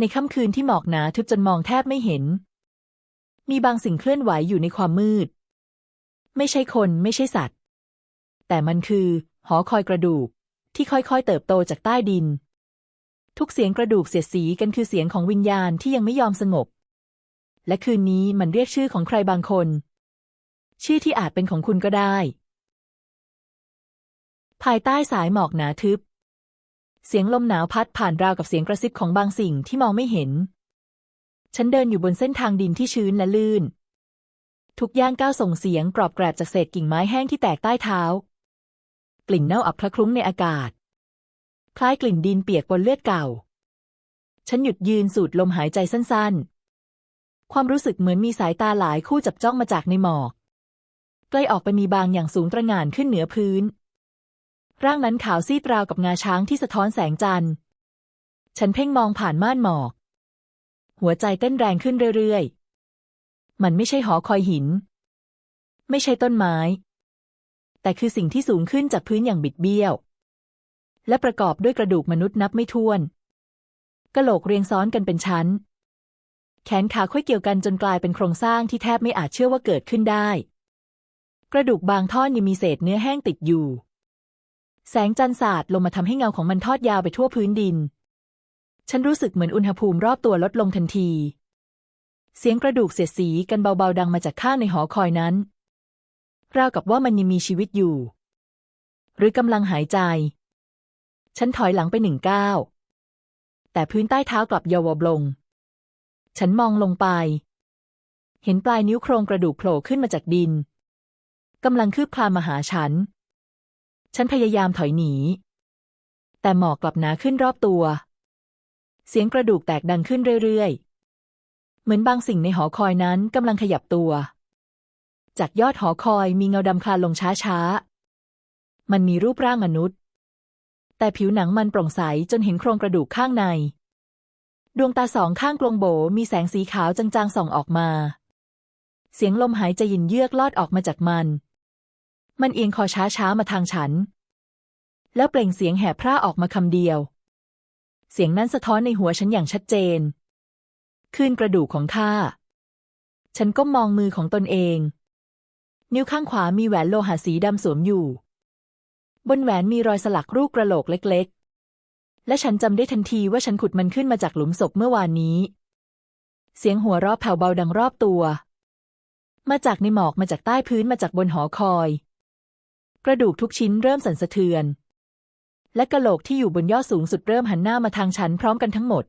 ในค่ำคืนที่หมอกหนาทึบจนมองแทบไม่เห็น มีบางสิ่งเคลื่อนไหวอยู่ในความมืด ไม่ใช่คนไม่ใช่สัตว์ แต่มันคือ หอคอยกระดูก ที่ค่อยๆเติบโตจากใต้ดิน ทุกเสียงกระดูกเสียดสีกันคือเสียงของวิญญาณที่ยังไม่ยอมสงบ และคืนนี้มันเรียกชื่อของใครบางคน ชื่อที่อาจเป็นของคุณก็ได้ ภายใต้สายหมอกหนาทึบ เสียงลมหนาวพัดผ่านราวกับเสียงกระซิบของบางสิ่งที่มองไม่เห็น ฉันเดินอยู่บนเส้นทางดินที่ชื้นและลื่น ทุกย่างก้าวส่งเสียงกรอบแกรบจากเศษกิ่งไม้แห้งที่แตกใต้เท้า กลิ่นเน่าอับคละคลุ้งในอากาศ คล้ายกลิ่นดินเปียกบนเลือดเก่า ฉันหยุดยืนสูดลมหายใจสั้นๆ ความรู้สึกเหมือนมีสายตาหลายคู่จับจ้องมาจากในหมอก ใกล้ออกไปมีบางอย่างสูงตระหง่านขึ้นเหนือพื้น ร่างนั้นขาวซีดราวกับงาช้างที่สะท้อนแสงจันทร์ ฉันเพ่งมองผ่านม่านหมอก หัวใจเต้นแรงขึ้นเรื่อยๆ มันไม่ใช่หอคอยหิน ไม่ใช่ต้นไม้ แต่คือสิ่งที่สูงขึ้นจากพื้นอย่างบิดเบี้ยว และประกอบด้วยกระดูกมนุษย์นับไม่ถ้วนกะโหลกเรียงซ้อนกันเป็นชั้น แขนขาค่อยเกี่ยวกันจนกลายเป็นโครงสร้างที่แทบไม่อาจเชื่อว่าเกิดขึ้นได้ กระดูกบางท่อนยังมีเศษเนื้อแห้งติดอยู่ แสงจันทร์สาดลงมาทำให้เงาของมันทอดยาวไปทั่วพื้นดิน ฉันรู้สึกเหมือนอุณหภูมิรอบตัวลดลงทันที เสียงกระดูกเสียดสีกันเบาๆดังมาจากข้างในหอคอยนั้น ราวกับว่ามันยังมีชีวิตอยู่ หรือกำลังหายใจ ฉันถอยหลังไปหนึ่งก้าวแต่พื้นใต้เท้ากลับเยาวบลง ฉันมองลงไป เห็นปลายนิ้วโครงกระดูกโผล่ขึ้นมาจากดิน กำลังคืบคลานมาหาฉัน ฉันพยายามถอยหนี แต่หมอกกลับหนาขึ้นรอบตัว เสียงกระดูกแตกดังขึ้นเรื่อยๆ เหมือนบางสิ่งในหอคอยนั้นกำลังขยับตัว จากยอดหอคอยมีเงาดำคลานลงช้าๆ มันมีรูปร่างมนุษย์ แต่ผิวหนังมันโปร่งใสจนเห็นโครงกระดูกข้างใน ดวงตาสองข้างกลงโบมีแสงสีขาวจางๆส่องออกมา เสียงลมหายใจยินเยือกลอดออกมาจากมัน มันเอียงคอช้าๆมาทางฉัน แล้วเปล่งเสียงแหบพร่าออกมาคำเดียว เสียงนั้นสะท้อนในหัวฉันอย่างชัดเจน คืนกระดูกของข้า ฉันก็มองมือของตนเอง นิ้วข้างขวามีแหวนโลหะสีดำสวมอยู่ บนแหวนมีรอยสลักรูปกระโหลกเล็กๆ และฉันจำได้ทันทีว่าฉันขุดมันขึ้นมาจากหลุมศพเมื่อวานนี้ เสียงหัวเราะแผ่วเบาดังรอบตัวมาจากในหมอกมาจากใต้พื้นมาจากบนหอคอย กระดูกทุกชิ้นเริ่มสั่นสะเทือน และกระโหลกที่อยู่บนยอดสูงสุดเริ่มหันหน้ามาทางฉันพร้อมกันทั้งหมด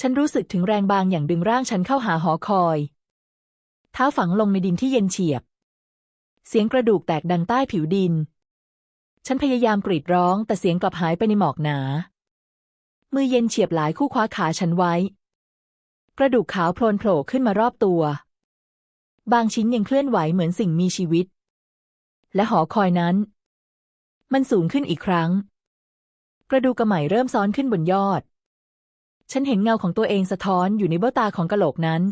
ฉันรู้สึกถึงแรงบางอย่างดึงร่างฉันเข้าหาหอคอย เท้าฝังลงในดินที่เย็นเฉียบ เสียงกระดูกแตกดังใต้ผิวดิน ฉันพยายามกรีดร้องแต่เสียงกลับหายไปในหมอกหนา มือเย็นเฉียบหลายคู่คว้าขาฉันไว้ กระดูกขาวโพลนโผล่ขึ้นมารอบตัว บางชิ้นยังเคลื่อนไหวเหมือนสิ่งมีชีวิต และหอคอยนั้น มันสูงขึ้นอีกครั้ง กระดูกกระไหม่เริ่มซ้อนขึ้นบนยอด ฉันเห็นเงาของตัวเองสะท้อนอยู่ในเบ้าตาของกะโหลกนั้น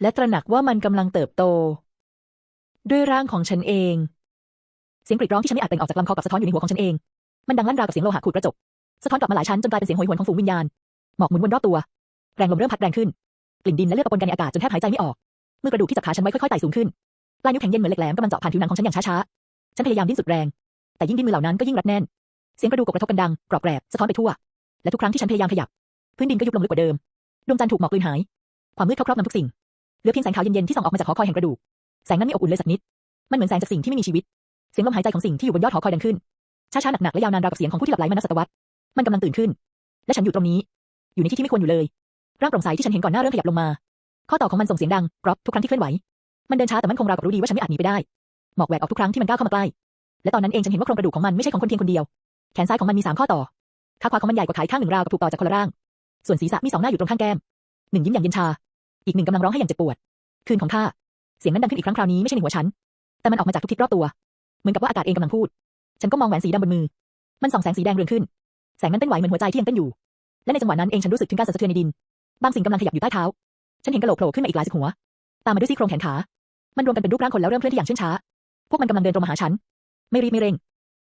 และตระหนักว่ามันกำลังเติบโต ด้วยร่างของฉันเอง เสียงกรีดร้องที่ฉันไม่อาจแต่งออกจากลำคอกับสะท้อนอยู่ในหัวของฉันเอง มันดังลั่นราวกับเสียงโลหะขูดกระจก สะท้อนกลับมาหลายชั้นจนกลายเป็นเสียงโหยหวนของฝูงวิญญาณ หมอกหมุนวนรอบตัว แรงลมเริ่มพัดแรงขึ้น กลิ่นดินและเลือดปะปนกันในอากาศจนแทบหายใจไม่ออก เมื่อกระดูกที่จับขาฉันไว้ค่อยๆไต่สูงขึ้น ปลายนิ้วแข็งเย็นเหมือนเหล็กแหลมกำลังเจาะผ่านผิวหนังของฉันอย่างช้าๆ ฉันพยายามดิ้นสุดแรง แต่ยิ่งดิ้นมือเหล่านั้นก็ยิ่งรัดแน่น เสียงกระดูกกระทบกันดัง กรอบแกรบ สะท้อนไปทั่ว และทุกครั้งที่ฉันพยายามขยับ พื้นดินก็ยุบลงลึกกว่าเดิม ดวงจันทร์ถูกหมอกกลืนหาย ความมืดเข้าครอบงำทุกสิ่ง เหลือเพียงแสงขาวเย็นๆที่ส่องออกมาจากหอคอยแห่งกระดูก แสงนั้นไม่อบอุ่นเลยสักนิด มันเหมือนแสงจากสิ่งที่ไม่มีชีวิต เสียงลมหายใจของสิ่งที่อยู่บนยอดหอคอยดังขึ้น ช้าๆ หนักๆ และยาวนานราวกับเสียงของผู้ที่หลับไหลมานับศตวรรษ มันกำลังตื่นขึ้น และฉันอยู่ตรงนี้ อยู่ในที่ที่ไม่ควรอยู่เลย ร่างโปร่งใสที่ฉันเห็นก่อนหน้าเริ่มขยับลงมา ข้อต่อของมันส่งเสียงดังกรอบทุกครั้งที่เคลื่อนไหว มันเดินช้าแต่มันคงราวกับรู้ดีว่าฉันไม่อาจหนีไปได้ หมอกแหวกออกทุกครั้งที่มันก้าวเข้ามาใกล้ และตอนนั้นเองฉันเห็นว่าโครงกระดูกของมันไม่ใช่ของคนเพียงคนเดียว แขนซ้ายของมันมีสามข้อต่อ ขาขวาของมันใหญ่กว่าขาข้างหนึ่งราวกับถูกต่อจากคนละร่าง ส่วนศีรษะมีสองหน้าอยู่ตรงข้างแก้ม หนึ่งยิ้มอย่างเย็นชา อีกหนึ่งกำลังร้องให้อย่างเจ็บปวด คืนของข้า เสียงนั้นดังขึ้นอีกครั้งคราวนี้ไม่ใช่ในหัวฉัน แต่มันออกมาจากทุกทิศรอบตัว เหมือนกับว่าอากาศเองกำลังพูด ฉันก็มองแหวนสีดำบนมือ มันส่องแสงสีแดงเรืองขึ้น แสงนั้นเต้นไหวเหมือนหัวใจที่ยังเต้นอยู่ และในจังหวะนั้นเองฉันรู้สึกถึงการสั่นสะเทือนในดิน บางสิ่งกำลังขยับอยู่ใต้เท้า ฉันเห็นกระโหลกโผล่ขึ้นมาอีกหลายสิบหัว ตามมาด้วยซี่โครงแขนขา มันรวมกันเป็นรูปร่างคนแล้วเริ่มเคลื่อนที่อย่างเชื่องช้า พวกมันกำลังเดินตรงมาหาฉัน ไม่รีบไม่เร่ง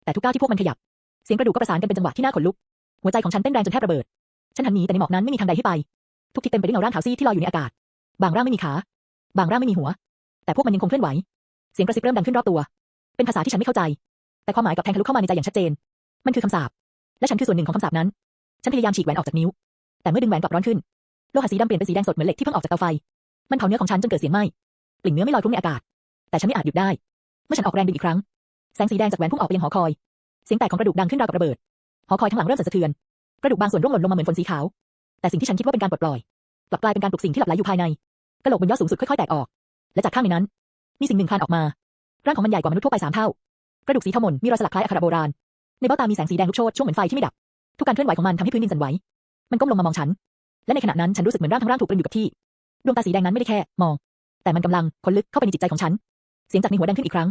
แต่ทุกก้าวที่พวกมันขยับ เสียงกระดูกก็ประสานกันเป็นจังหวะที่น่าขนลุก หัวใจของฉันเต้นแรงจนแทบระเบิด ฉันหันหนีแต่ในหมอกนั้นไม่มีทางใดให้ไป ทุกทิศเต็มไปด้วยเงาร่างขาวซีที่ลอยอยู่ในอากาศ บางร่างไม่มีขา บางร่างไม่มีหัว แต่พวกมันยังคงเคลื่อนไหว เสียงกระซิบเริ่มดังขึ้นรอบตัว เป็นภาษาที่ฉันไม่เข้าใจ แต่ความหมายกับแทงทะลุเข้ามาในใจอย่างชัดเจน มันคือคำสาป และฉันคือส่วนหนึ่งของคำสาปนั้น ฉันพยายามฉีกแหวนออกจากนิ้ว แต่เมื่อดึงแหวนกลับร้อนขึ้น โลหะสีดำเปลี่ยนเป็นสีแดงสดเหมือนเหล็กที่เพิ่งออกจากเตาไฟ มันเผาเนื้อของฉันจนเกิดเสียงไหม้ กลิ่นเนื้อไม่ลอยคลุ้งในอากาศ แต่ฉันไม่อาจหยุดได้ เมื่อฉันออกแรงดึงอีกครั้ง แสงสีแดงจากแหวนพุ่งออกไปยังหอคอย เสียงแตกของกระดูกดังขึ้นราวกับระเบิด หอคอยทั้งหลังเริ่มสั่นสะเทือน กระดูกบางส่วนร่วงหล่นลงมาเหมือนฝนสีขาว แต่สิ่งที่ฉันคิดว่าเป็นการปลดปล่อย กลับกลายเป็นการปลุกสิ่งที่หลับไหลอยู่ภายใน กระโหลกบนยอดสูงสุดค่อยๆแตกออก และจากข้างในนั้น มีสิ่งหนึ่งคลานออกมา ร่างของมันใหญ่กว่ามนุษย์ทั่วไปสามเท่า กระดูกสีเทาหม่นมีรอยสลักคล้ายอักขระโบราณ ในเบ้าตามีแสงสีแดงลุกโชนช่วงเหมือนไฟที่ไม่ดับ ทุกการเคลื่อนไหวของมันทำให้พื้นดินสั่นไหว มันก้มลงมามองฉัน และในขณะนั้นฉันรู้สึกเหมือนร่างทั้งร่างถูกตรึงอยู่กับที่ ดวงตาสีแดงนั้นไม่ได้แค่มอง แต่มันกำลังคนลึกเข้าไปในจิตใจของฉัน เสียงจากในหัวดังขึ้นอีกครั้ง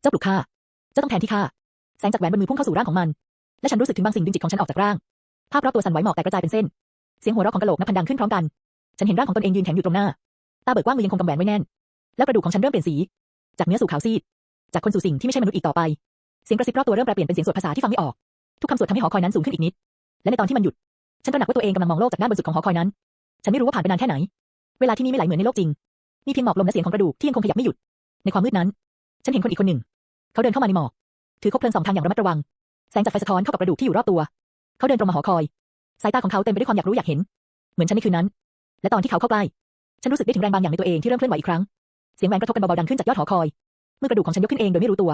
เจ้าปลุกข้า เจ้าต้องแทนที่ข้า แสงจากแหวนบนมือพุ่งเข้าสู่ร่างของมัน และฉันรู้สึกถึงบางสิ่งดึงจิตของฉันออกจากร่าง ภาพรอบตัวสั่นไหวหมอกแตกกระจายเป็นเส้น เสียงหัวเราะของกะโหลกนับพันดังขึ้นพร้อมกัน ฉันเห็นร่างของตนเองยืนแข็งอยู่ตรงหน้า ตาเบิกกว้างมือยังคงกำแหวนไว้แน่น แล้วกระดูกของฉันเริ่มเปลี่ยนสี จากเนื้อสู่ขาวซีด จากคนสู่สิ่งที่ไม่ใช่มนุษย์อีกต่อไป เสียงกระซิบรอบตัวเริ่มแปลเปลี่ยนเป็นเสียงสวดภาษาที่ฟังไม่ออก ทุกคำสวดทำให้หอคอยนั้นสูงขึ้นอีกนิด และในตอนที่มันหยุด ฉันตระหนักว่าตัวเองกำลังมองโลกจากด้านบนสุดของหอคอยนั้น ฉันไม่รู้ว่าผ่านไปนานแค่ไหน เวลาที่นี่ไม่ไหลเหมือนในโลกจริง มีเพียงหมอกลมและเสียงของกระดูกที่ยังคงขยับไม่หยุด ในความมืดนั้น ฉันเห็นคนอีกคนหนึ่ง เขาเดินเข้ามาในหมอก ถือคบเพลิงสองทางอย่างระมัดระวัง แสงจากไฟสะท้อนเข้ากับกระดูกที่อยู่รอบตัว เขาเดินตรงมาหอคอย สายตาของเขาเต็มไปด้วยความอยากรู้อยากเห็น เหมือนฉันในคืนนั้น และตอนที่เขาเข้าใกล้ ฉันรู้สึกได้ถึงแรงบางอย่างในตัวเองที่เริ่มเคลื่อนไหวอีกครั้ง เสียงแหวนกระทบกันเบาๆดังขึ้นจากยอดหอคอยเมื่อกระดูกของฉันยกขึ้นเองโดยไม่รู้ตัว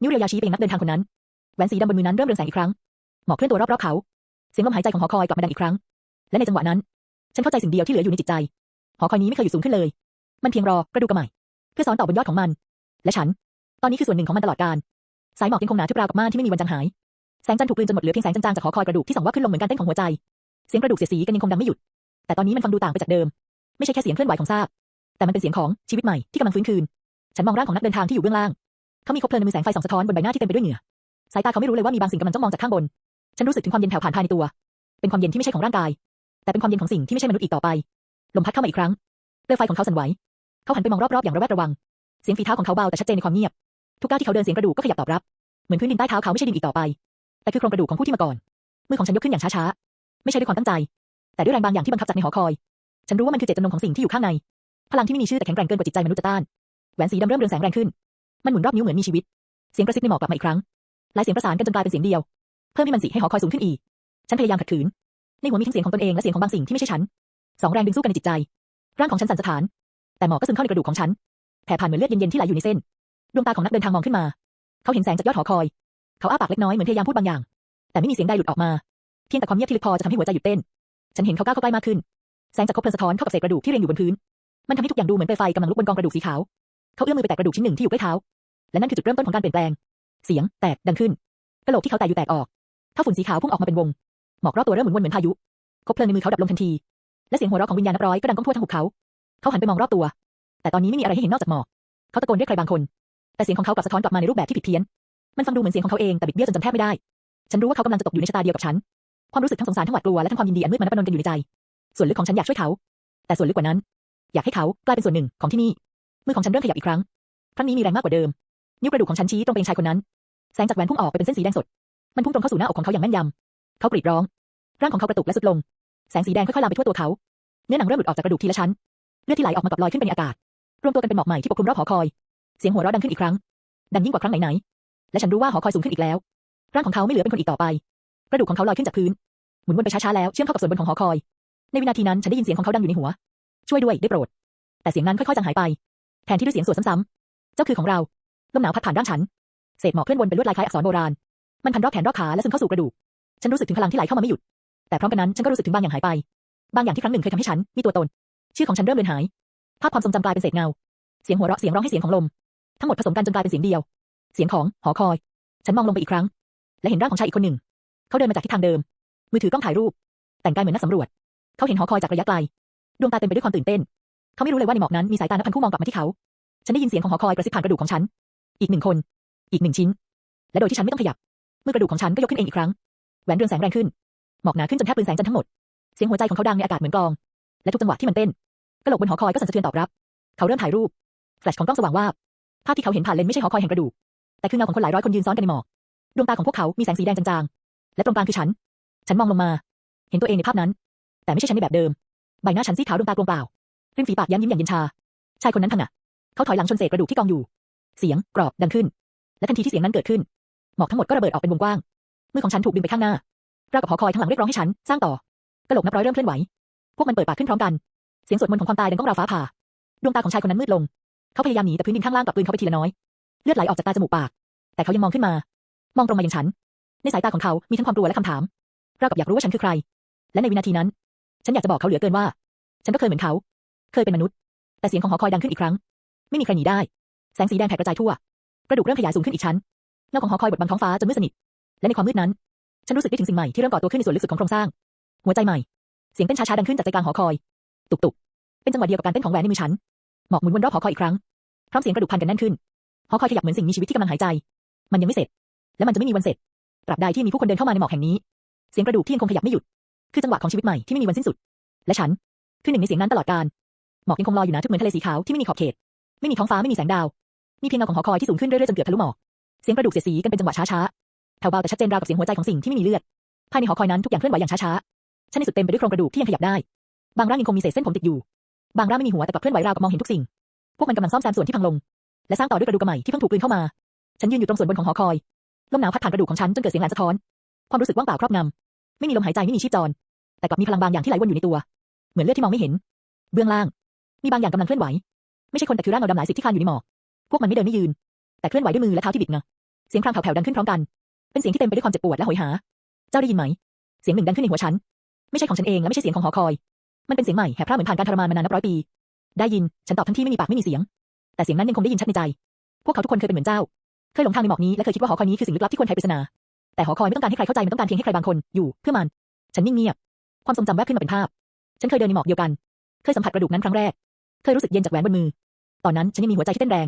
นิ้วเรียวยาชี้ไปยังนักเดินทางคนนั้น แหวนสีดำบนมือนั้นเริ่มเรืองแสงอีกครั้ง หมอกเคลื่อนตัวรอบๆเขา เสียงลมหายใจของหอคอยกลับมาดังอีกครั้ง และในจังหวะนั้น ฉันเข้าใจสิ่งเดียวที่เหลืออยู่ในจิตใจ หอคอยนี้ไม่เคยอยู่สูงขึ้นเลย มันเพียงรอกระดูกกระใหม่เพื่อซ้อนต่อบนยอดของมัน และฉัน ตอนนี้คือส่วนหนึ่งของมันตลอดกาลสายหมอกยังคงหนาทึบราวกับม่านที่ไม่มีวันจางหาย แสงจันทร์ถูกกลืนจนหมดเหลือเพียงแสงจางๆจากหอคอยกระดูกที่ส่องว่าขึ้นลงเหมือนการเต้นของหัวใจ เสียงกระดูกเสียดสีกันยังคงดังไม่หยุด แต่ตอนนี้มันฟังดูต่างไปจากเดิม ไม่ใช่แค่เสียงเคลื่อนไหวของซาก แต่มันเป็นเสียงของชีวิตใหม่ที่กำลังฟื้นคืน ฉันมองร่างของนักเดินทางที่อยู่เบื้องล่าง เขามีคบเพลิงในมือแสงไฟส่องสะท้อนบนใบหน้าที่เต็มไปด้วยเหงื่อ สายตาเขาไม่รู้เลยว่ามีบางสิ่งกำลังจ้องมองจากข้างบน ฉันรู้สึกถึงความเย็นแผ่วผ่านภายในตัว เป็นความเย็นที่ไม่ใช่ของร่างกาย แต่เป็นความเย็นของสิ่งที่ไม่ใช่มนุษย์อีกต่อไป ลมพัดเข้ามาอีกครั้งเปลวไฟของเขาสั่นไหว เขาหันไปมองรอบๆอย่างระแวดระวัง เสียงฝีเท้าของเขาเบาแต่ชัดเจนในความเงียบ ทุกก้าวที่เขาเดินเสียงกระดูกก็ขยับตอบรับ เหมือนพื้นดินใต้เท้าเขาไม่ใช่ดินอีกต่อไป แต่คือโครงกระดูกของผู้ที่มาก่อน มือของฉันยกขึ้นอย่างช้าๆ ไม่ใช่ด้วยความตั้งใจ แต่ด้วยแรงบางอย่างที่บังคับจากในหอคอย ฉันรู้ว่ามันคือเจตจำนงของสิ่งที่อยู่ข้างใน พลังที่ไม่มีชื่อแต่แข็งแกร่งเกินกว่าจิตใจมนุษย์จะต้าน แหวนสีดำเริ่มเรืองแสงแรงขึ้น มันหมุนรอบนิ้วเหมือนมีชีวิต เสียงกระซิบในหมอกกลับมาอีกครั้ง หลายเสียงประสานกันจนกลายเป็นเสียงเดียว เพิ่มให้มันสิให้หอคอยสูงขึ้นอีก ฉันพยายามขัดขืน ในหัวมีทั้งเสียงของตนเองและเสียงของบางสิ่งที่ไม่ใช่ฉันสองแรงดึงสู้กันในจิตใจ ร่างของฉันสั่นสะท้าน แต่หมอกก็ซึมเข้าในกระดูกของฉันแผ่ผ่านเหมือนเลือดเย็นๆที่ไหลอยู่ในเส้น ดวงตาของนักเดินทางมองขึ้นมา เขาเห็นแสงจากยอดหอคอย เขาอ้าปากเล็กน้อยเหมือนพยายามพูดบางอย่าง แต่ไม่มีเสียงใดหลุดออกมา เพียงแต่ความเงียบที่ลึกพอจะทำให้หัวใจหยุดเต้น ฉันเห็นเขาก้าวเข้าใกล้มากขึ้น แสงจากคบเพลิงสะท้อนเข้ากับเศษกระดูกที่เรียงอยู่บนพื้น มันทำให้ทุกอย่างดูเหมือนเปลวไฟกำลังลุกบนกองกระดูกสีขาว เขาเอื้อมมือไปแตะกระดูกชิ้นหนึ่งที่อยู่ใกล้เท้า และนั่นคือจุดเริ่มต้นของการเปลี่ยนแปลง เสียงแตกดังขึ้น กระโหลกที่เขาแตกอยู่แตกออกถ้าฝุ่นสีขาวพุ่งออกมาเป็นวง หมอกรอบตัวเริ่มหมุนวนเหมือนพายุ คบเพลิงในมือเขาดับลงทันที และเสียงหัวเราะของวิญญาณนับร้อยก็ดังก้องทั่วทั้งหุบเขา เขาหันไปมองรอบตัว แต่ตอนนี้ไม่มีอะไรให้เห็นนอกจากหมอก เขาตะโกนเรียกใครบางคน แต่เสียงของเขากลับสะท้อนกลับมาในรูปแบบที่ผิดเพี้ยน มันฟังดูเหมือนเสียงของเขาเองแต่บิดเบี้ยวจนจำแทบไม่ได้ ฉันรู้ว่าเขากำลังจะตกอยู่ในชะตาเดียวกับฉัน ความรู้สึกทั้งสงสารทั้งหวาดกลัวและทั้งความยินดีอันมืดมันนับปนนกันอยู่ในใจ ส่วนลึกของฉันอยากช่วยเขา แต่ส่วนลึกกว่านั้น อยากให้เขากลายเป็นส่วนหนึ่งของที่นี่ มือของฉันเริ่มขยับอีกครั้ง ครั้งนี้มีแรงมากกว่าเดิม นิ้วกระดูกของฉันชี้ตรงไปยังชายคนนั้น แสงจากแหวนพุ่งออกไปเป็นเส้นสีแดงสด มันพุ่งตรงเข้าสู่หน้าอกของเขาอย่างแม่นยำเขากรีดร้อง ร่างของเขากระตุกและสุดลง แสงสีแดงค่อยๆลามไปทั่วตัวเขา เนื้อหนังเริ่มหลุดออกจากกระดูกทีละชั้น ลือดที่ไหลออกมากับลอยขึ้นไปในอากาศรวมตัวกันเป็นหมอกใหม่ที่ปกคลุมรอบหอคอย เสียงหัวเราะดังขึ้นอีกครั้ง ดังยิ่งกว่าครั้งไหนๆ และฉันรู้ว่าหอคอยสูงขึ้นอีกแล้ว ร่างของเขาไม่เหลือเป็นคนอีกต่อไป กระดูกของเขาลอยขึ้นจากพื้น หมุนวนไปช้าๆแล้วเชื่อมเข้ากับส่วนบนของหอคอย ในวินาทีนั้นฉันได้ยินเสียงของเขาดังอยู่ในหัว ช่วยด้วยได้โปรด แต่เสียงนั้นค่อยๆจางหายไป แทนที่ด้วยเสียงสวดซ้ำๆ เจ้าคือของเรา ลมหนาวพัดผ่านร่างฉัน เศษหมอกเคลื่อนวนเป็นลวดลายคล้ายอักษรโบราณ มันพันรอบแขนรอบขาและซึมเข้าสู่กระดูก ฉันรู้สึกถึงพลังที่ไหลเข้ามาไม่หยุด แต่พร้อมกันนั้นฉันก็รู้สึกถึงบางอย่างหายไป บางอย่างที่ครั้งหนึ่งเคยทำให้ฉันมีตัวตน ชื่อของฉันเริ่มเลือนหาย ภาพความทรงจำกลายเป็นเศษเงา เสียงหัวเราะเสียงร้องให้เสียงของลม ทั้งหมดผสมกันจนกลายเป็นเสียงเดียว เสียงของหอคอย ฉันมองลงไปอีกครั้ง และเห็นร่างของชายอีกคนหนึ่ง เขาเดินมาจากทิศทางเดิม มือถือกล้องถ่ายรูป แต่งกายเหมือนนักสำรวจ เขาเห็นหอคอยจากระยะไกล ดวงตาเต็มไปด้วยความตื่นเต้น เขาไม่รู้เลยว่าในหมอกนั้นมีสายตานับพันคู่มองกลับมาที่เขา ฉันได้ยินเสียงของหอคอยกระซิบผ่านกระดูกของฉัน อีกหนึ่งคน อีกหนึ่งชิ้น และโดยที่ฉันไม่ต้องขยับ มือกระดูกของฉันก็ยกขึ้นเองอีกครั้ง แหวนเรืองแสงแรงขึ้น หมอกหนาขึ้นจนแทบปืนแสงจันทั้งหมด เสียงหัวใจของเขาดังในอากาศเหมือนกลอง และทุกจังหวะที่มันเต้นกระโหลกบนหอคอยก็สั่นสะเทือนตอบรับ เขาเริ่มถ่ายรูปแฟลชของกล้องสว่างวาบภาพที่เขาเห็นผ่านเลนส์ไม่ใช่หอคอยแห่งกระดูกแต่คือเงาของคนหลายร้อยคนยืนซ้อนกันในหมอกดวงตาของพวกเขามีแสงสีแดงจางๆ และตรงกลางคือฉัน ฉันมองลงมา เห็นตัวเองในภาพนั้น แต่ไม่ใช่ฉันในแบบเดิม ใบหน้าฉันซีขาวดวงตากลวงเปล่าริมฝีปากย้ำยิ้มอย่างเย็นชา ชายคนนั้นพังะเขาถอยหลังชนเศษกระดูกที่กองอยู่ เสียงกรอบดังขึ้น และทันทีที่เสียงนั้นเกิดขึ้น หมอกทั้งหมดก็ระเบิดออกเป็นวงกว้าง มือของฉันถูกดึงไปข้างหน้าราวกับหอคอยทั้งหลังเรียกร้องให้ฉันสร้างต่อกระโหลกนับร้อยเริ่มเคลื่อนไหว พวกมันเปิดปากขึ้นพร้อมกัน เสียงสวดมนต์ของความตายดังก้องราวฟ้าผ่า ดวงตาของชายคนนั้นมืดลง เขาพยายามหนีแต่พื้นดินข้างล่างกลับกลืนเขาไปทีละน้อย เลือดไหลออกจากตาจมูกปาก แต่เขายังมองขึ้นมา มองตรงมาอย่างฉัน ในสายตาของเขามีทั้งความกลัวและคำถามรากับอยากรู้ว่าฉันคือใคร และในวินาทีนั้น ฉันอยากจะบอกเขาเหลือเกินว่า ฉันก็เคยเหมือนเขา เคยเป็นมนุษย์ แต่เสียงของหอคอยดังขึ้นอีกครั้ง ไม่มีใครหนีได้ แสงสีแดงแผ่กระจายทั่ว กระดูกเริ่มขยายสูงขึ้นอีกชั้นเงาของหอคอยบดบังท้องฟ้าจนมืดสนิท และในความมืดนั้น ฉันรู้สึกได้ถึงสิ่งใหม่ที่เริ่มก่อตัวขึ้นในส่วนลึกสุดของโครงสร้าง หัวใจใหม่ เสียงเต้นช้าๆดังขึ้นจากใจกลางหอคอย ตุกๆเป็นจังหวะเดียวกับการเต้นของแหวนในมือฉัน หมอกหมุนวนรอบหอคอยอีกครั้ง พร้อมเสียงกระดูกพันกันแน่นขึ้น หอคอยขยับเหมือนสิ่งมีชีวิตที่กำลังหายใจ มันยังไม่เสร็จ และมันจะไม่มีวันเสร็จ ตราบใดที่มีผู้คนเดินเข้ามาในหมอกแห่งนี้ เสียงกระดูกที่ยังคงขยับไม่หยุด คือจังหวะของชีวิตใหม่ที่ไม่มีวันสิ้นสุด และฉัน คือหนึ่งในเสียงนั้นตลอดกาล หมอกยังคงลอยอยู่นะทุกเหมือนทะเลสีขาวที่ไม่มีขอบเขต ไม่มีท้องฟ้าไม่มีแสงดาว มีเพียงเงาของหอคอยที่สูงขึ้นเรื่อยๆจนเกือบทะลุหมอก เสียงกระดูกเสียดสีกันเป็นจังหวะช้าๆแผ่วเบาแต่ชัดเจนราวกับเสียงหัวใจของสิ่งที่ไม่มีเลือดภายในหอคอยนั้นทุกอย่างเคลื่อนไหวอย่างช้า ฉันในสุดเต็มไปด้วยโครงกระดูกที่ยังขยับได้ บางร่างยังคงมีเศษเส้นผมติดอยู่ บางร่างไม่มีหัวแต่กลับเคลื่อนไหวราวกับมองเห็นทุกสิ่ง พวกมันกำลังซ่อมแซมส่วนที่พังลง และสร้างต่อด้วยกระดูกใหม่ที่เพิ่งถูกกลืนเข้ามา ฉันยืนอยู่ตรงส่วนบนของหอคอย ลมหนาวพัดผ่านกระดูกของฉันจนเกิดเสียงแหลมสะท้อน ความรู้สึกว่างเปล่าครอบงำไม่มีลมหายใจไม่มีชีพจร แต่กลับมีพลังบางอย่างที่ไหลวนอยู่ในตัว เหมือนเลือดที่มองไม่เห็น เบื้องล่าง มีบางอย่างกำลังเคลื่อนไหว ไม่ใช่คนแต่คือร่างเงาดำหลายสิบที่คลานอยู่ในหมอกพวกมันไม่เดินไม่ยืน แต่เคลื่อนไหวด้วยมือและเท้าที่บิดเงาเสียงครางแผ่วๆดังขึ้นพร้อมกัน เป็นเสียงที่เต็มไปด้วยความเจ็บปวดและโหยหา เจ้าได้ยินไหม เสียงหนึ่งดังขึ้นในหัวฉัน ไม่ใช่ของฉันเองและไม่ใช่เสียงของหอคอย มันเป็นเสียงใหม่แหบพร่าเหมือนผ่านการทรมานมานานนับร้อยปี ได้ยิน ฉันตอบทั้งที่ไม่มีปากไม่มีเสียง แต่เสียงนั้นยังคงได้ยินชัดในใจ พวกเขาทุกคนเคยเป็นเหมือนเจ้า เคยหลงทางในหมอกนี้และเคยคิดว่าหอคอยนี้คือสิ่งลึกลับที่ควรไขปริศนา แต่หอคอยไม่ต้องการให้ใครเข้าใจมันต้องการเพียงให้ใครบางคนอยู่เพื่อมัน ฉันนิ่งเงียบ ความทรงจำแวบขึ้นมาเป็นภาพ ฉันเคยเดินในหมอกเดียวกัน เคยสัมผัสกระดูกนั้นครั้งแรก เคยรู้สึกเย็นจากแหวนบนมือ ตอนนั้นฉันยังมีหัวใจที่เต้นแรง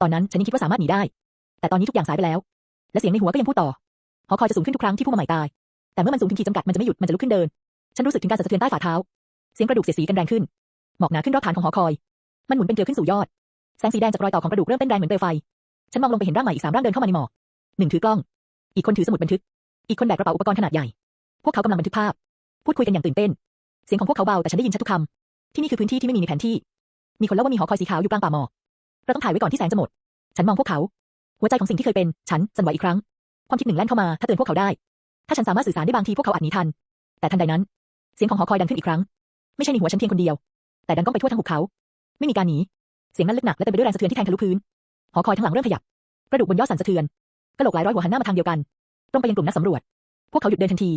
ตอนนั้นฉันยังคิดว่าสามารถหนีได้ แต่ตอนนี้ทุกอย่างสายไปแล้ว และเสียงในหัวก็ยังพูดต่อ หอคอยจะสูงขึ้นทุกครั้งที่ผู้มาใหม่ตาย แต่เมื่อมันสูงถึงขีดจำกัดมันจะไม่หยุดมันจะลุกขึ้นเดิน ฉันรู้สึกถึงการสั่นสะเทือนใต้ฝ่าเท้า เสียงกระดูกเสียดสีกันแรงขึ้น หมอกหนาขึ้นรอบฐานของหอคอย มันหมุนเป็นเกลียวขึ้นสู่ยอด แสงสีแดงจากรอยต่อของกระดูกเริ่มเต้นแรงเหมือนเปลวไฟ ฉันมองลงไปเห็นร่างใหม่อีกสามร่างเดินเข้ามาในหมอกหนึ่งถือกล้อง อีกคนถือสมุดบันทึก อีกคนแบกกระเป๋าอุปกรณ์ขนาดใหญ่ พวกเขากำลังบันทึกภาพ พูดคุยกันอย่างตื่นเต้น เสียงของพวกเขาเบาแต่ฉันได้ยินชัดทุกคำที่นี่คือพื้นที่ที่ไม่มีในแผนที่ มีคนเล่าว่ามีหอคอยสีขาวอยู่กลางป่าหมอกเราต้องถ่ายไว้ก่อนที่แสงจะหมด ฉันมองพวกเขา หัวใจของสิ่งที่เคยเป็น ฉันสั่นไหวอีกครั้ง ความคิดหนึ่งแล่นเข้ามา ถ้าเตือนพวกเขาได้ ถ้าฉันสามารถสื่อสารได้บางทีพวกเขาอาจหนีทัน แต่ทันใดนั้น เสียงของหอคอยดังขึ้นอีกครั้ง ไม่ใช่ในหัวฉันเพียงคนเดียว แต่ดังก้องไปทั่วทั้งหุบเขา ไม่มีการหนี เสียงนั้นลึกหนักและเต็มไปด้วยแรงสะเทือนที่แทงทะลุพื้น หอคอยทั้งหลังเริ่มขยับ กระดูกบนยอดสั่นสะเทือน กระโหลกหลายร้อยหัวหันหน้ามาทางเดียวกัน ตรงไปยังกลุ่มนักสำรวจ พวกเขาหยุดเดินทันที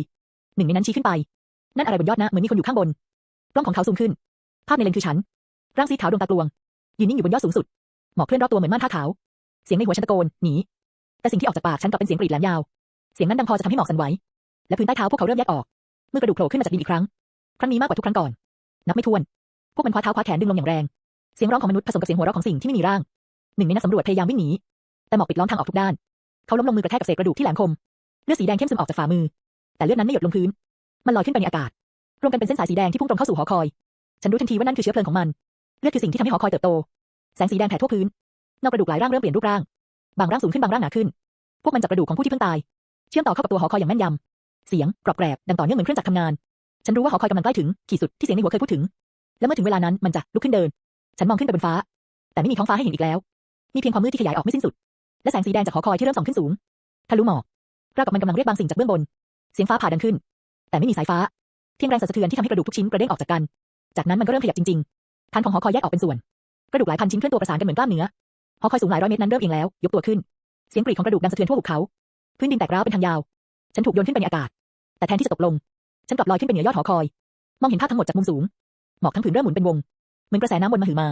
หนึ่งในนั้นชี้ขึ้นไป นั่นอะไรบนยอดนะเหมือนมีคนอยู่ข้างบน กล้องของเขาซูมขึ้น ภาพในเลนคือฉัน ร่างสีขาวดวงตากลวง ยืนนิ่งอยู่บนยอดสูงสุด หมอกเคลื่อนรอบตัวเหมือนม่านผ้าขาว เสียงในหัวฉันตะโกน หนี แต่สิ่งที่ออกจากปากฉันกลับเป็นเสียงกรีดแหลมยาว เสียงนั้นดังพอจะทำให้หมอกสั่นไหว และพื้นใต้เท้าพวกเขาเริ่มแยกออก มือกระดูกโผล่ขึ้นมาจากดินอีกครั้ง ครั้งนี้มากกว่าทุกครั้งก่อน นับไม่ถ้วน พวกมันคว้าเท้าคว้าแขนดึงลงอย่างแรง เสียงร้องของมนุษย์ผสมกับเสียงหัวเราะของสิ่งที่ไม่มีร่าง หนึ่งในนักสำรวจพยายามวิ่งหนี แต่หมอกปิดล้อมทางออกทุกด้าน เขาล้มลงมือกระแทกกับเศษกระดูกที่แหลมคม เลือดสีแดงเข้มซึมออกจากฝ่ามือ แต่เลือดนั้นไม่หยดลงพื้น มันลอยขึ้นไปในอากาศ รวมกันเป็นเส้นสายสีแดงที่พุ่งตรงเข้าสู่หอคอย ฉันรู้ทันทีว่านั่นคือเชื้อเพลิงของมัน เลือดคือสิ่งที่ทำให้หอคอยเติบโต แสงสีแดงแผ่ทั่วพื้นเงากระดูกหลายร่างเริ่มเปลี่ยนรูปร่าง บางร่างสูงขึ้นบางร่างหนาขึ้น พวกมันจับกระดูกของผู้ที่เพิ่งตาย เชื่อมต่อเข้ากับตัวหอคอยอย่างแม่นยำ เสียงกรอบแกรบดังต่อเนื่องเหมือนเครื่องจักรทำงาน ฉันรู้ว่าหอคอยกำลังใกล้ถึงขีดสุดที่เสียงในหัวเคยพูดถึง และเมื่อถึงเวลานั้นมันจะลุกขึ้นเดิน ฉันมองขึ้นไปบนฟ้า แต่ไม่มีท้องฟ้าให้เห็นอีกแล้ว มีเพียงความมืดที่ขยายออกไม่สิ้นสุด และแสงสีแดงจากหอคอยที่เริ่มส่องขึ้นสูงทะลุหมอกราวกับมันกำลังเรียกบางสิ่งจากเบื้องบน เสียงฟ้าผ่าดังขึ้น แต่ไม่มีสายฟ้า เพียงแรงสั่นสะเทือนที่ทำให้กระดูกทุกชิ้นกระเด้งออกจากกัน จากนั้นมันก็เริ่มขยับจริงๆฐานของหอคอยแยกออกเป็นส่วน กระดูกหลายพันชิ้นเคลื่อนตัวประสานกันเหมือนกล้ามเนื้อ หอคอยสูงหลายร้อยเมตรนั้นเริ่มเอียงแล้ว ยกตัวขึ้น เสียงกรีดของกระดูกดังสะเทือนทั่วหุบเขา พื้นดินแตกร้าวเป็นทางยาว ฉันถูกโยนขึ้นไปในอากาศ แต่แทนที่จะตกลง ฉันกลับลอยขึ้นไปเหนือยอดหอคอย มองเห็นภาพทั้งหมดจากมุมสูง หมอกทั้งผืนเริ่มหมุนเป็นวง เหมือนกระแสน้ำวนมาหือมา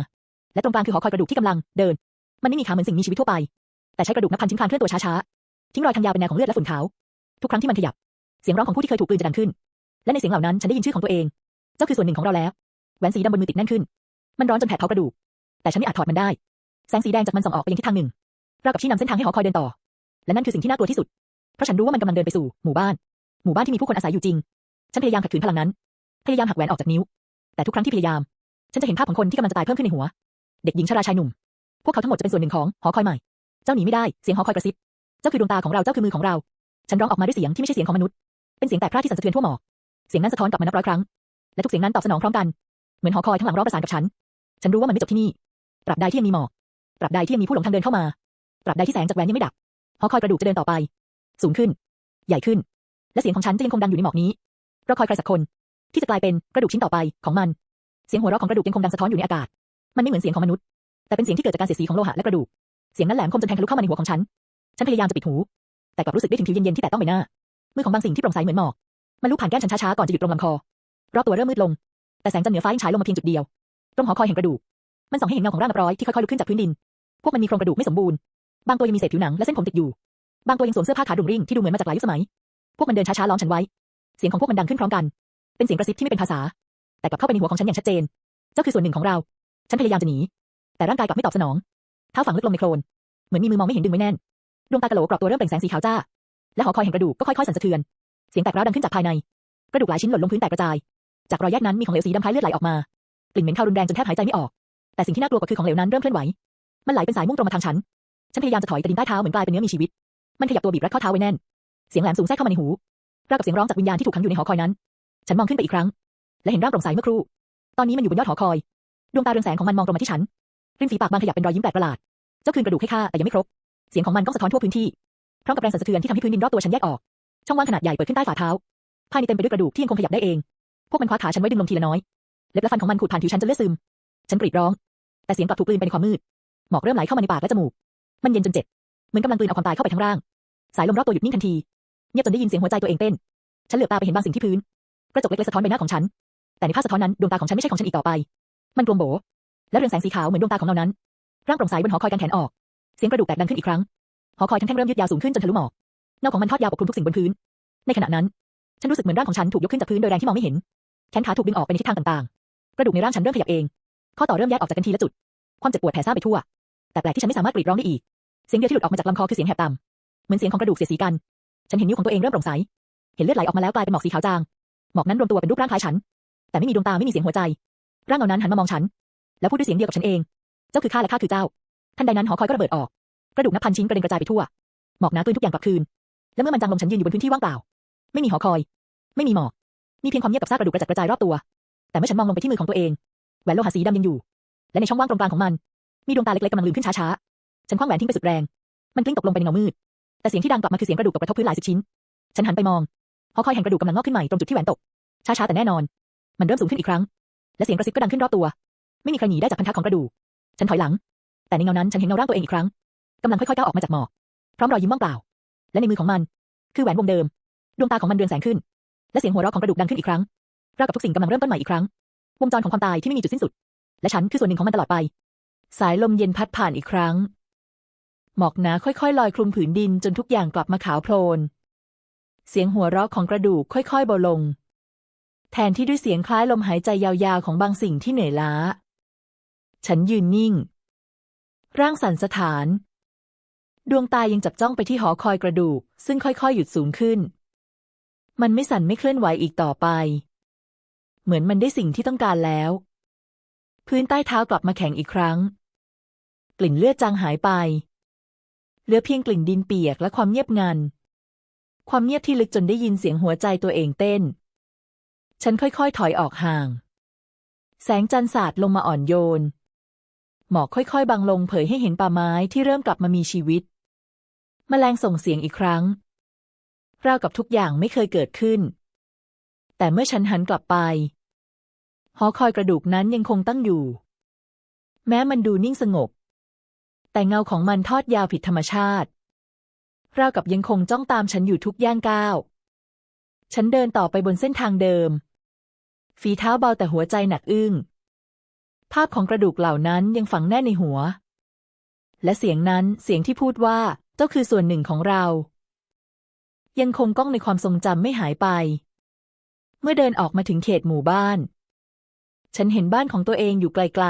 และตรงกลางคือหอคอยกระดูกที่กำลังเดิน มันไม่มีขาเหมือนสิ่งมีชีวิตทั่วไป แต่ใช้กระดูกนับพันชิ้นคลานเคลื่อนตัวช้าๆ ทิ้งรอยทางยาวเป็นแนวของเลือดและฝุ่นขาว ทุกครั้งที่มันขยับ เสียงร้องของผู้ที่เคยถูกกลืนจะดังขึ้น และในเสียงเหล่านั้นฉันได้ยินชื่อของตัวเอง เจ้าคือส่วนหนึ่งของเราแล้ว แหวนสีดำบนมือติดแน่นขึ้น มันร้อนจนแผดเผากระดูก แต่ฉันไม่อาจถอดมันได้ แสงสีแดงจากมันส่องออกไปยังทิศทางหนึ่งราวกับชี้นำเส้นทางให้หอคอยเดินต่อ และนั่นคือสิ่งที่น่ากลัวที่สุด เพราะฉันรู้ว่ามันกำลังเดินไปสู่หมู่บ้าน หมู่บ้านที่มีผู้คนอาศัยอยู่จริง ฉันพยายามขัดขืนพลังนั้น พยายามหักแหวนออกจากนิ้ว แต่ทุกครั้งที่พยายาม ฉันจะเห็นภาพของคนที่กำลังจะตายเพิ่มขึ้นในหัว เด็กหญิงชราชายหนุ่ม พวกเขาทั้งหมดจะเป็นส่วนหนึ่งของหอคอยใหม่ เจ้าหนีไม่ได้ เสียงหอคอยกระซิบ เจ้าคือดวงตาของเรา เจ้าคือมือของเรา ฉันร้องออกมาด้วยเสียงที่ไม่ใช่เสียงของมนุษย์ เป็นเสียงแตกพร่าที่สั่นสะเทือนทั่วหมอกเสียงนั้นสะท้อนกลับมานับร้อยครั้ง และทุกเสียงนั้นตอบสนองพร้อมกัน เหมือนหอคอยทั้งหลังร้องประสานกับฉัน ฉันรู้ว่ามันไม่จบที่นี่ ตราบใดที่ยังมีหมอก ตราบใดที่ยังมีผู้หลงทางเดินเข้ามา ตราบใดที่แสงจากแหวนยังไม่ดับ หอคอยกระดูกจะเดินต่อไป สูงขึ้น ใหญ่ขึ้น และเสียงของฉันจะยังคงดังอยู่ในหมอกนี้เราคอยใครสักคน ที่จะกลายเป็นกระดูกชิ้นต่อไปของมัน เสียงหัวเราะของกระดูกยังคงดังสะท้อนอยู่ในอากาศ มันไม่เหมือนเสียงของมนุษย์ แต่เป็นเสียงที่เกิดจากการเสียดสีของโลหะและกระดูก เสียงนั้นแหลมคมจนแทงทะลุเข้ามาในหัวของฉัน ฉันพยายามจะปิดหู แต่กลับรู้สึกได้ถึงผิวเย็นๆที่แตะต้องใบหน้า มือของบางสิ่งที่โปร่งใสเหมือนหมอก มันลูบผ่านแก้มฉันช้าๆก่อนจะหยุดตรงลำคอ รอบตัวเริ่มมืดลง แต่แสงจันทร์เหนือฟ้ายังฉายลงมาเพียงจุดเดียว ตรงหอคอยแห่งกระดูก มันส่องให้เห็นเงาของร่างนับร้อยที่ค่อยๆลุกขึ้นจากพื้นดิน พวกมันมีโครงกระดูกไม่สมบูรณ์ บางตัวยังมีเศษผิวหนังและเส้นผมติดอยู่ บางตัวยังสวมเสื้อผ้าขาดุ่มริ่งที่ดูเหมือนมาจากหลายยุคสมัย พวกมันเดินช้าๆล้อมฉันไว้ เสียงของพวกมันดังขึ้นพร้อมกัน เป็นเสียงกระซิบที่ไม่เป็นภาษา แต่กลับเข้าไปในหัวของฉันอย่างชัดเจน เจ้าคือส่วนหนึ่งของเรา ฉันพยายามจะหนี แต่ร่างกายกลับไม่ตอบสนอง เท้าฝังลึกลงในโคลน เหมือนมีมือมองไม่เห็นดึงไว้แน่น ดวงตากระโหลกกรอบตัวเริ่มเปล่งแสงสีขาวจ้า และหอคอยแห่งกระดูกก็ค่อยๆสั่นสะเทือน เสียงแตกร้าวดังขึ้นจากภายใน กระดูกหลายชิ้นหล่นลงพื้นแตกกระจาย จากรอยแยกนั้นมีของเหลวสีดำคล้ายเลือดไหลออกมากลิ่นเหม็นคาวรุนแรงจนแทบหายใจไม่ออก แต่สิ่งที่น่ากลัวกว่าคือของเหลวนั้นเริ่มเคลื่อนไหว มันไหลเป็นสายมุ่งตรงมาทางฉัน ฉันพยายามจะถอยแต่ดินใต้เท้าเหมือนกลายเป็นเนื้อมีชีวิต มันขยับตัวบีบรัดข้อเท้าไว้แน่น เสียงแหลมสูงแทรกเข้ามาในหูราวกับเสียงร้องจากวิญญาณที่ถูกขังอยู่ในหอคอยนั้น ฉันมองขึ้นไปอีกครั้ง และเห็นร่างโปร่งใสเมื่อครู่ ตอนนี้มันอยู่บนยอดหอคอย ดวงตาเรืองแสงของมันมองตรงมาที่ฉันริมฝีปากบางขยับเป็นรอยยิ้มแปลกประหลาด เจ้าคืนกระดูกให้ข้าแต่ยังไม่ครบ เสียงของมันก้องสะท้อนทั่วพื้นที่ พร้อมกับแรงสั่นสะเทือนที่ทำให้พื้นดินรอบตัวฉันแยกออก ช่องว่างขนาดใหญ่เปิดขึ้นใต้ฝ่าเท้า ภายในเต็มไปด้วยกระดูกที่ยังคงขยับได้เอง พวกมันคว้าขาฉันไว้ดึงลงทีละน้อย เล็บและฟันของมันขูดผ่านผิวฉันจนเลือดซึม ฉันกรีดร้อง แต่เสียงกลับถูกกลืนไปในความมืด หมอกเริ่มไหลเข้ามาในปากและจมูก มันเย็นจนเจ็บ เหมือนกำลังกลืนเอาความตายเข้าไปทั้งร่าง สายลมรอบตัวหยุดนิ่งทันที เงียบจนได้ยินเสียงหัวใจตัวเองเต้น ฉันเหลือบตาไปเห็นบางสิ่งที่พื้น กระจกเล็กๆสะท้อนใบหน้าของฉัน แต่ในภาพสะท้อนนั้นดวงตาของฉันไม่ใช่ของฉันอีกต่อไป มันกลมโบ และเรืองแสงสีขาวเหมือนดวงตาของเรานั้น ร่างโปร่งใสบนหอคอยกันแขนออก เสียงกระดูกแตกดังขึ้นอีกครั้ง หอคอยทั้งแท่งเริ่มยืดยาวสูงขึ้นจนทะลุหมอก เงาของมันทอดยาวปกคลุมทุกสิ่งบนพื้น ในขณะนั้น ฉันรู้สึกเหมือนร่างของฉันถูกยกขึ้นจากพื้นโดยแรงที่มองไม่เห็น แขนขาถูกดึงออกไปในทิศทางต่างๆ กระดูกในร่างฉันเริ่มขยับเอง ข้อต่อเริ่มแยกออกจากกันทีละจุด ความเจ็บปวดแผ่ซ่านไปทั่ว แต่แปลกที่ฉันไม่สามารถกรีดร้องได้อีก เสียงเดียวที่หลุดออกมาจากลำคอคือเสียงแหบต่ำเหมือนเสียงของกระดูกเสียดสีกัน ฉันเห็นนิ้วของตัวเองเริ่มโปร่งใส เห็นเลือดไหลออกมาแล้วกลายเป็นหมอกสีขาวจาง หมอกนั้นรวมตัวเป็นรูปร่างคล้ายฉัน แต่ไม่มีดวงตาไม่มีเสียงหัวใจ ร่างเงานั้นหันมามองฉัน แล้วพูดด้วยเสียงเดียวกับฉันเอง เจ้าคือข้าและข้าคือเจ้า ทันใดนั้นหอคอยก็ระเบิดออก กระดูกนับพันชิ้นกระเด็นกระจายไปทั่ว หมอกหนากลืนทุกอย่างกลับคืน และเมื่อมันจางลงฉันยืนอยู่บนพื้นที่ว่างเปล่า ไม่มีหอคอย ไม่มีหมอก มีเพียงความเงียบกับซากกระดูกกระจัดกระจายรอบตัว แต่เมื่อฉันมองลงไปที่มือของตัวเองแหวนโลหะสีดำยังอยู่ และในช่องว่างตรงกลางของมัน มีดวงตาเล็กๆกำลังลืมขึ้นช้าๆ ฉันคว้างแหวนทิ้งไปสุดแรง มันกลิ้งตกลงไปในเงามืด แต่เสียงที่ดังกลับมาคือเสียงกระดูกกับกระทบพื้นหลายสิบชิ้น ฉันหันไปมองหอคอยแห่งกระดูกกำลังงอกขึ้นใหม่ตรงจุดที่แหวนตก ช้าๆแต่แน่นอน มันเริ่มสูงขึ้นอีกครั้ง และเสียงกระซิบก็ดังขึ้นรอบตัว ไม่มีใครหนีได้จากพันธะของกระดูก ฉันถอยหลัง แต่ในเงานั้นฉันเห็นเงาร่างตัวเองอีกครั้งกำลังค่อยๆก้าวออกมาจากหมอก พร้อมรอยยิ้มว่างเปล่า และในมือของมัน คือแหวนวงเดิม ดวงตาของมันเรืองแสงขึ้น และเสียงหัวเราะของกระดูกดังขึ้นอีกครั้งราวกับทุกสิ่งกำลังเริ่มต้นใหม่อีกครั้ง วงจรของความตายที่ไม่มีจุดสิ้นสุด และฉันคือส่วนหนึ่งของมันตลอดไป สายลมเย็นพัดผ่านอีกครั้ง หมอกหนาค่อยๆ ลอยคลุมผืนดินจนทุกอย่างกลับมาขาวโพลน เสียงหัวเราะของกระดูกค่อยๆเบาลง แทนที่ด้วยเสียงคล้ายลมหายใจยาวๆของบางสิ่งที่เหนื่อยล้า ฉันยืนนิ่ง ร่างสั่นสะท้าน ดวงตายังจับจ้องไปที่หอคอยกระดูก ซึ่งค่อยๆ หยุดสูงขึ้น มันไม่สั่นไม่เคลื่อนไหวอีกต่อไป เหมือนมันได้สิ่งที่ต้องการแล้ว พื้นใต้เท้ากลับมาแข็งอีกครั้ง กลิ่นเลือดจางหายไป ลือเพียงกลิ่นดินเปียกและความเงียบงัน ความเงียบที่ลึกจนได้ยินเสียงหัวใจตัวเองเต้น ฉันค่อยๆ ถอยออกห่าง แสงจันทร์สาดลงมาอ่อนโยน หมอกค่อยๆ บางลงเผยให้เห็นป่าไม้ที่เริ่มกลับมามีชีวิตแมลงส่งเสียงอีกครั้งราวกับทุกอย่างไม่เคยเกิดขึ้น แต่เมื่อฉันหันกลับไป หอคอยกระดูกนั้นยังคงตั้งอยู่ แม้มันดูนิ่งสงบ แต่เงาของมันทอดยาวผิดธรรมชาติ ราวกับยังคงจ้องตามฉันอยู่ทุกย่างก้าว ฉันเดินต่อไปบนเส้นทางเดิม ฝีเท้าเบาแต่หัวใจหนักอึ้ง ภาพของกระดูกเหล่านั้นยังฝังแน่ในหัว และเสียงนั้นเสียงที่พูดว่า เจ้าคือส่วนหนึ่งของเรา ยังคงก้องในความทรงจำไม่หายไป เมื่อเดินออกมาถึงเขตหมู่บ้าน ฉันเห็นบ้านของตัวเองอยู่ไกล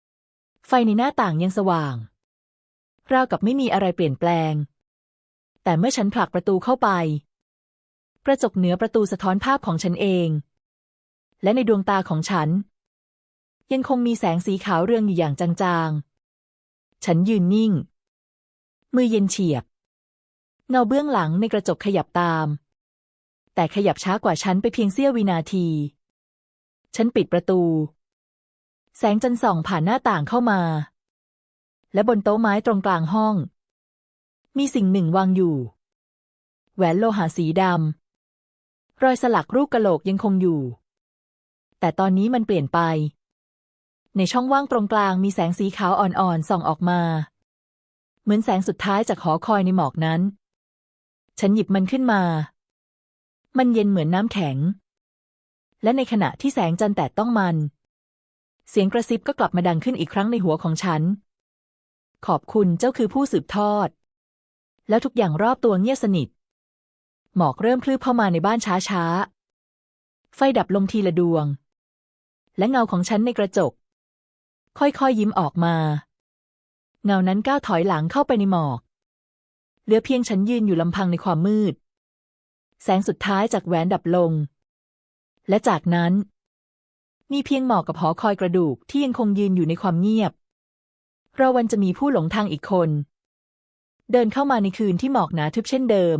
ๆไฟในหน้าต่างยังสว่าง ราวกับไม่มีอะไรเปลี่ยนแปลง แต่เมื่อฉันผลักประตูเข้าไป กระจกเหนือประตูสะท้อนภาพของฉันเอง และในดวงตาของฉัน ยังคงมีแสงสีขาวเรืองอยู่อย่างจางๆ ฉันยืนนิ่ง มือเย็นเฉียบ เงาเบื้องหลังในกระจกขยับตาม แต่ขยับช้ากว่าฉันไปเพียงเสี้ยววินาที ฉันปิดประตู แสงจันทร์ส่องผ่านหน้าต่างเข้ามา และบนโต๊ะไม้ตรงกลางห้อง มีสิ่งหนึ่งวางอยู่ แหวนโลหะสีดำรอยสลักรูปกะโหลกยังคงอยู่ แต่ตอนนี้มันเปลี่ยนไป ในช่องว่างตรงกลางมีแสงสีขาวอ่อนๆส่องออกมา เหมือนแสงสุดท้ายจากหอคอยในหมอกนั้น ฉันหยิบมันขึ้นมา มันเย็นเหมือนน้ำแข็ง และในขณะที่แสงจันทร์แตะต้องมันเสียงกระซิบก็กลับมาดังขึ้นอีกครั้งในหัวของฉัน ขอบคุณเจ้าคือผู้สืบทอด แล้วทุกอย่างรอบตัวเงียบสนิท หมอกเริ่มคลืบเข้ามาในบ้านช้าๆ ไฟดับลงทีละดวง และเงาของฉันในกระจก ค่อยๆยิ้มออกมา เงานั้นก้าวถอยหลังเข้าไปในหมอก เหลือเพียงฉันยืนอยู่ลำพังในความมืด แสงสุดท้ายจากแหวนดับลง และจากนั้น มีเพียงหมอกกับหอคอยกระดูกที่ยังคงยืนอยู่ในความเงียบ ราวันจะมีผู้หลงทางอีกคน เดินเข้ามาในคืนที่หมอกหนาทึบเช่นเดิม